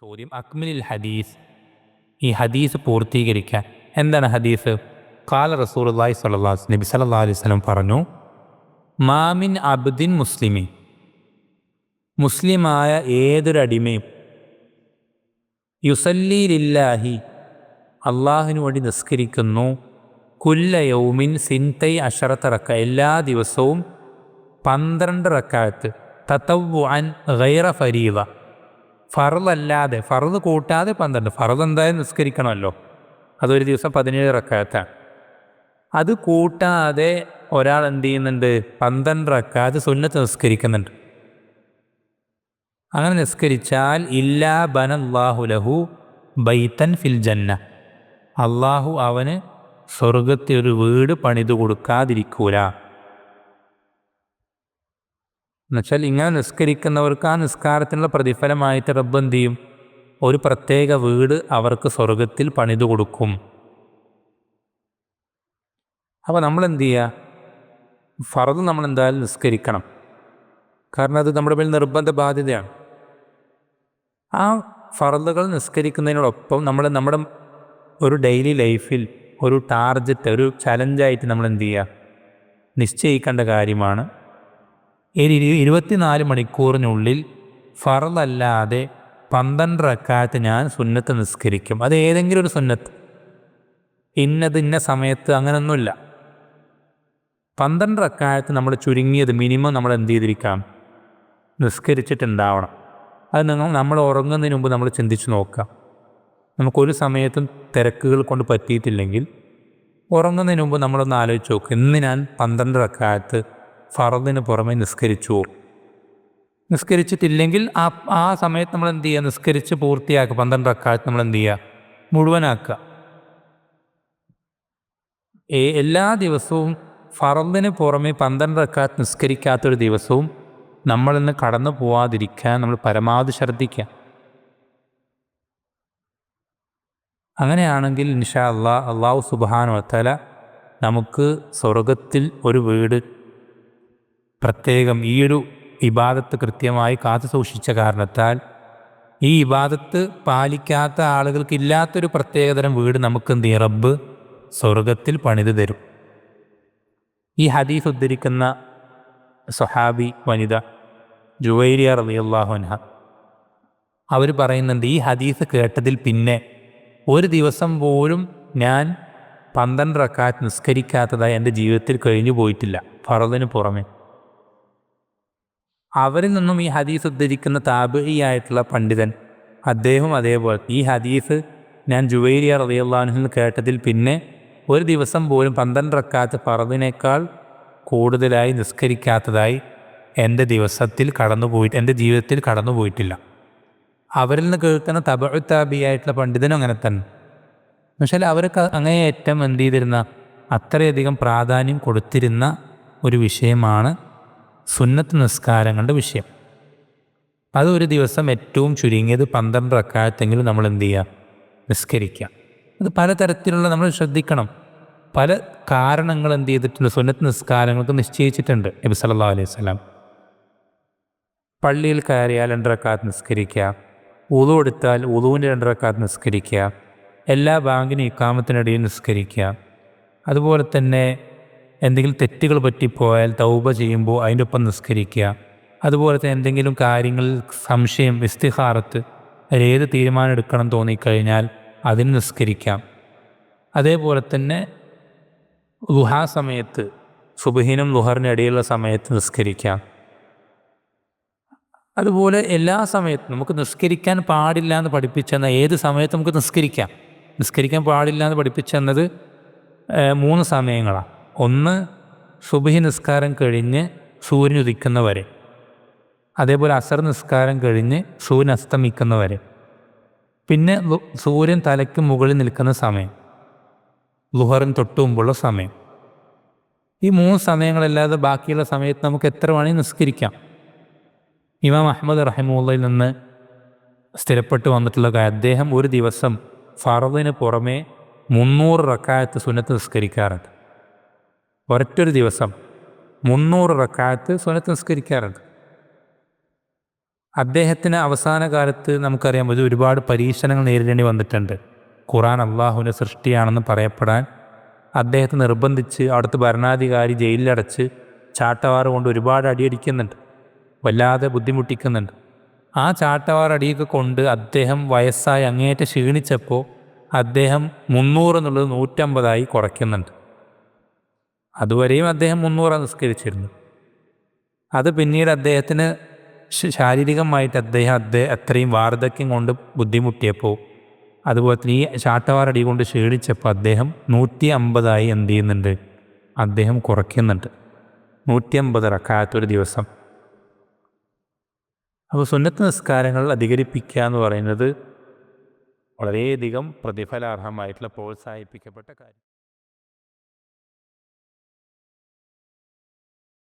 ചോദ്യം അക്മിലിൽ ഹദീസ്. ഈ ഹദീസ് പൂർത്തീകരിക്കാൻ എന്താണ് ഹദീസ്? കാല റസൂലി സലാസ് നബി സല്ലാ അലൈഹി സ്വലം പറഞ്ഞു മാമിൻ അബ്ദിൻ മുസ്ലിമി മുസ്ലിമായ ഏതൊരു അടിമയും യുസല്ലീലില്ലാഹി അള്ളാഹുവിനു വേണ്ടി നിസ്കരിക്കുന്നു. കുല്ല യൗമിൻ സിൻതൈ അഷറത്തറക്ക എല്ലാ ദിവസവും പന്ത്രണ്ട് റക്കായത്ത് തത്തവു ഗൈറ ഫരീദ. ഫറലല്ലാതെ ഫറത് കൂട്ടാതെ പന്ത്രണ്ട്. ഫറുദ് എന്തായാലും നിസ്കരിക്കണമല്ലോ. അതൊരു ദിവസം പതിനേഴ് റക്കാത്താണ്. അത് കൂട്ടാതെ ഒരാൾ എന്ത് ചെയ്യുന്നുണ്ട്? പന്ത്രണ്ട് റക്കാത്ത് സുന്നത്ത് നിസ്കരിക്കുന്നുണ്ട്. അങ്ങനെ നിസ്കരിച്ചാൽ ഇല്ലാ ബനല്ലാഹു ലഹു ബൈത്തൻ ഫിൽ ജന്ന. അള്ളാഹു അവന് സ്വർഗത്തിൽ ഒരു വീട് പണിതു കൊടുക്കാതിരിക്കൂല. എന്നുവെച്ചാൽ ഇങ്ങനെ നിസ്കരിക്കുന്നവർക്ക് ആ നിസ്കാരത്തിനുള്ള പ്രതിഫലമായിട്ട് റബ്ബ് എന്ത് ചെയ്യും? ഒരു പ്രത്യേക വീട് അവർക്ക് സ്വർഗത്തിൽ പണിതു കൊടുക്കും. അപ്പോൾ നമ്മൾ എന്ത് ചെയ്യുക? ഫറദ് നമ്മൾ എന്തായാലും നിസ്കരിക്കണം. കാരണം അത് നമ്മുടെ മേൽ നിർബന്ധ ബാധ്യതയാണ്. ആ ഫറദുകൾ നിസ്കരിക്കുന്നതിനോടൊപ്പം നമ്മൾ നമ്മുടെ ഒരു ഡെയിലി ലൈഫിൽ ഒരു ടാർജറ്റ് ഒരു ചലഞ്ചായിട്ട് നമ്മൾ എന്ത് ചെയ്യുക? നിശ്ചയിക്കേണ്ട കാര്യമാണ് ഇരുപത്തിനാല് മണിക്കൂറിനുള്ളിൽ ഫറലല്ലാതെ പന്ത്രണ്ട് റക്കാത്ത് ഞാൻ സുന്നത്ത് നിസ്കരിക്കും. അത് ഏതെങ്കിലും ഒരു സുന്നത്ത്. ഇന്നത് ഇന്ന സമയത്ത് അങ്ങനൊന്നുമില്ല. പന്ത്രണ്ട് റക്കായത്ത് നമ്മൾ ചുരുങ്ങിയത് മിനിമം നമ്മൾ എന്ത് ചെയ്തിരിക്കാം? നിസ്കരിച്ചിട്ടുണ്ടാവണം. അത് നിങ്ങൾ നമ്മൾ ഉറങ്ങുന്നതിന് മുമ്പ് നമ്മൾ ചിന്തിച്ച് നോക്കാം നമുക്കൊരു സമയത്തും തിരക്കുകൾ കൊണ്ട് പറ്റിയിട്ടില്ലെങ്കിൽ ഉറങ്ങുന്നതിന് മുമ്പ് നമ്മളൊന്ന് ആലോചിച്ച് നോക്കും. ഇന്ന് ഞാൻ പന്ത്രണ്ട് റക്കായത്ത് ഫറദിന് പുറമെ നിസ്കരിച്ചു. നിസ്കരിച്ചിട്ടില്ലെങ്കിൽ ആ ആ സമയത്ത് നമ്മൾ എന്ത് ചെയ്യുക നിസ്കരിച്ച് പൂർത്തിയാക്കുക. പന്ത്രണ്ട് അക്കാലത്ത് നമ്മൾ എന്ത് ചെയ്യുക മുഴുവനാക്കുക എല്ലാ ദിവസവും ഫറദിന് പുറമെ പന്ത്രണ്ട് അക്കാലത്ത് നിസ്കരിക്കാത്തൊരു ദിവസവും നമ്മളിന്ന് കടന്നു പോവാതിരിക്കാൻ നമ്മൾ പരമാവധി ശ്രദ്ധിക്കുക. അങ്ങനെയാണെങ്കിൽ ഇൻഷാ അള്ളാ അള്ളാഹു സുബാനു വത്തല നമുക്ക് സ്വർഗത്തിൽ ഒരു വീട് പ്രത്യേകം ഈ ഒരു ഇബാദത്ത് കൃത്യമായി കാത്തു സൂക്ഷിച്ച കാരണത്താൽ ഈ ഇബാദത്ത് പാലിക്കാത്ത ആളുകൾക്ക് ഇല്ലാത്തൊരു പ്രത്യേകതരം വീട് നമുക്ക് എന്ത് റബ്ബ് സ്വർഗത്തിൽ പണിത് തരും. ഈ ഹദീസ് ഉദ്ധരിക്കുന്ന സഹാബി വനിത ജുവൈരിയ റളിയല്ലാഹു അൻഹ അവർ പറയുന്നുണ്ട് ഈ ഹദീസ് കേട്ടതിൽ പിന്നെ ഒരു ദിവസം പോലും ഞാൻ പന്ത്രണ്ട് റക്കാത്ത് നിസ്കരിക്കാത്തതായി എന്റെ ജീവിതത്തിൽ കഴിഞ്ഞു പോയിട്ടില്ല ഫറദിന് പുറമെ. അവരിൽ നിന്നും ഈ ഹദീസ് ഉദ്ധരിക്കുന്ന താബിയായിട്ടുള്ള പണ്ഡിതൻ അദ്ദേഹം അതേപോലെ. ഈ ഹദീസ് ഞാൻ ജുവൈരിയ റളിയല്ലാഹുവിൽ കേട്ടതിൽ പിന്നെ ഒരു ദിവസം പോലും പന്ത്രണ്ട് റക്കാത്ത് ഫറദിനേക്കാൾ കൂടുതലായി നിസ്കരിക്കാത്തതായി എന്റെ ദിവസത്തിൽ കടന്നുപോയി എന്റെ ജീവിതത്തിൽ കടന്നുപോയിട്ടില്ല അവരിൽ നിന്ന് കേൾക്കുന്ന തബഴുത്താബിയായിട്ടുള്ള പണ്ഡിതനും അങ്ങനെ തന്നെ. പക്ഷേ അവർക്ക് അങ്ങേയറ്റം എന്ത് ചെയ്തിരുന്ന അത്രയധികം പ്രാധാന്യം കൊടുത്തിരുന്ന ഒരു വിഷയമാണ് സുന്നത്ത് നിസ്കാരങ്ങളുടെ വിഷയം. അത് ഒരു ദിവസം ഏറ്റവും ചുരുങ്ങിയത് പന്ത്രണ്ട് റക്കായത്തെങ്കിലും നമ്മൾ എന്ത് ചെയ്യുക? നിസ്കരിക്കുക. അത് പലതരത്തിലുള്ള നമ്മൾ ശ്രദ്ധിക്കണം. പല കാരണങ്ങൾ എന്ത് ചെയ്തിട്ടുണ്ട്? സുന്നത്ത് നിസ്കാരങ്ങൾക്ക് നിശ്ചയിച്ചിട്ടുണ്ട് നബി സല്ലല്ലാഹു അലൈഹി വസല്ലം. പള്ളിയിൽ കയറിയാൽ രണ്ട് റക്കാത്ത് നിസ്കരിക്കുക. ഉളു എടുത്താൽ ഉളുവിന്റെ രണ്ട് റക്കാത്ത് നിസ്കരിക്കുക. എല്ലാ ബാങ്കിനും ഇക്കാമത്തിനിടയിൽ നിസ്കരിക്കുക. അതുപോലെ തന്നെ എന്തെങ്കിലും തെറ്റുകൾ പറ്റിപ്പോയാൽ തൗബ ചെയ്യുമ്പോൾ അതിന്റെ ഒപ്പം നിസ്കരിക്കുക. അതുപോലെ തന്നെ എന്തെങ്കിലും കാര്യങ്ങളിൽ സംശയം ഇസ്തിഹാറത്ത് ഏത് തീരുമാനം എടുക്കണം തോന്നിക്കഴിഞ്ഞാൽ അതിന് നിസ്കരിക്കാം. അതേപോലെ തന്നെ ലുഹാ സമയത്ത് സുബഹിനും ലുഹറിനും ഇടയിലുള്ള സമയത്ത് നിസ്കരിക്കാം. അതുപോലെ എല്ലാ സമയത്തും നമുക്ക് നിസ്കരിക്കാൻ പാടില്ല എന്ന് പഠിപ്പിച്ചെന്ന ഏത് സമയത്ത് നമുക്ക് നിസ്കരിക്കാം. നിസ്കരിക്കാൻ പാടില്ല എന്ന് പഠിപ്പിച്ചെന്നത് മൂന്ന് സമയങ്ങളാണ്. ഒന്ന് സുബഹി നിസ്കാരം കഴിഞ്ഞ് സൂര്യൻ ഉദിക്കുന്നവരെ അതേപോലെ അസർ നിസ്കാരം കഴിഞ്ഞ് സൂര്യൻ അസ്തമിക്കുന്നവരെ പിന്നെ സൂര്യൻ തലയ്ക്ക് മുകളിൽ നിൽക്കുന്ന സമയം. ലുഹറിന് തൊട്ട് മുമ്പുള്ള സമയം. ഈ മൂന്ന് സമയങ്ങളല്ലാതെ ബാക്കിയുള്ള സമയത്ത് നമുക്ക് എത്ര വേണമെങ്കിൽ നിസ്കരിക്കാം. ഇമാം അഹമ്മദ് റഹിമുള്ളയിൽ നിന്ന് സ്ഥിരപ്പെട്ട് വന്നിട്ടുള്ള കാര്യം അദ്ദേഹം ഒരു ദിവസം ഫറദിന് പുറമേ മുന്നൂറ് റക്കായത്ത് സുന്നത്ത് നിസ്കരിക്കാറുണ്ട്. ഒരൊറ്റൊരു ദിവസം മുന്നൂറ് റക്കാത്ത് സുന്നത്ത് നിസ്കരിക്കാറുണ്ട്. അദ്ദേഹത്തിന് അവസാന കാലത്ത് നമുക്കറിയാം ഇത് ഒരുപാട് പരീക്ഷണങ്ങൾ നേരിടേണ്ടി വന്നിട്ടുണ്ട്. ഖുറാൻ അള്ളാഹുവിന്റെ സൃഷ്ടിയാണെന്ന് പറയപ്പെടാൻ അദ്ദേഹത്തെ നിർബന്ധിച്ച് അവിടുത്തെ ഭരണാധികാരി ജയിലിലടച്ച് ചാട്ടവാറ് കൊണ്ട് ഒരുപാട് അടിയടിക്കുന്നുണ്ട്. വല്ലാതെ ബുദ്ധിമുട്ടിക്കുന്നുണ്ട്. ആ ചാട്ടവാർ അടിയൊക്കെ കൊണ്ട് അദ്ദേഹം വയസ്സായി അങ്ങേറ്റം ക്ഷീണിച്ചപ്പോൾ അദ്ദേഹം മുന്നൂറ് എന്നുള്ളത് നൂറ്റമ്പതായി കുറയ്ക്കുന്നുണ്ട്. അതുവരെയും അദ്ദേഹം മുന്നൂറ് നിസ്കരിച്ചിരുന്നു. അത് പിന്നീട് അദ്ദേഹത്തിന് ശാരീരികമായിട്ട് അദ്ദേഹം അദ്ദേഹം അത്രയും വാർദ്ധക്യം കൊണ്ട് ബുദ്ധിമുട്ടിയപ്പോൾ അതുപോലെ തന്നെ ഈ ചാട്ടവാറടി കൊണ്ട് ക്ഷീണിച്ചപ്പോൾ അദ്ദേഹം നൂറ്റി അമ്പതായി എന്ത് ചെയ്യുന്നുണ്ട്? അദ്ദേഹം കുറയ്ക്കുന്നുണ്ട്. നൂറ്റി അമ്പത് റക്കാത്തൊരു ദിവസം. അപ്പോൾ സുന്നത്ത് നിസ്കാരങ്ങൾ അധികരിപ്പിക്കുക എന്ന് പറയുന്നത് വളരെയധികം പ്രതിഫലാർഹമായിട്ടുള്ള പ്രോത്സാഹിപ്പിക്കപ്പെട്ട കാര്യം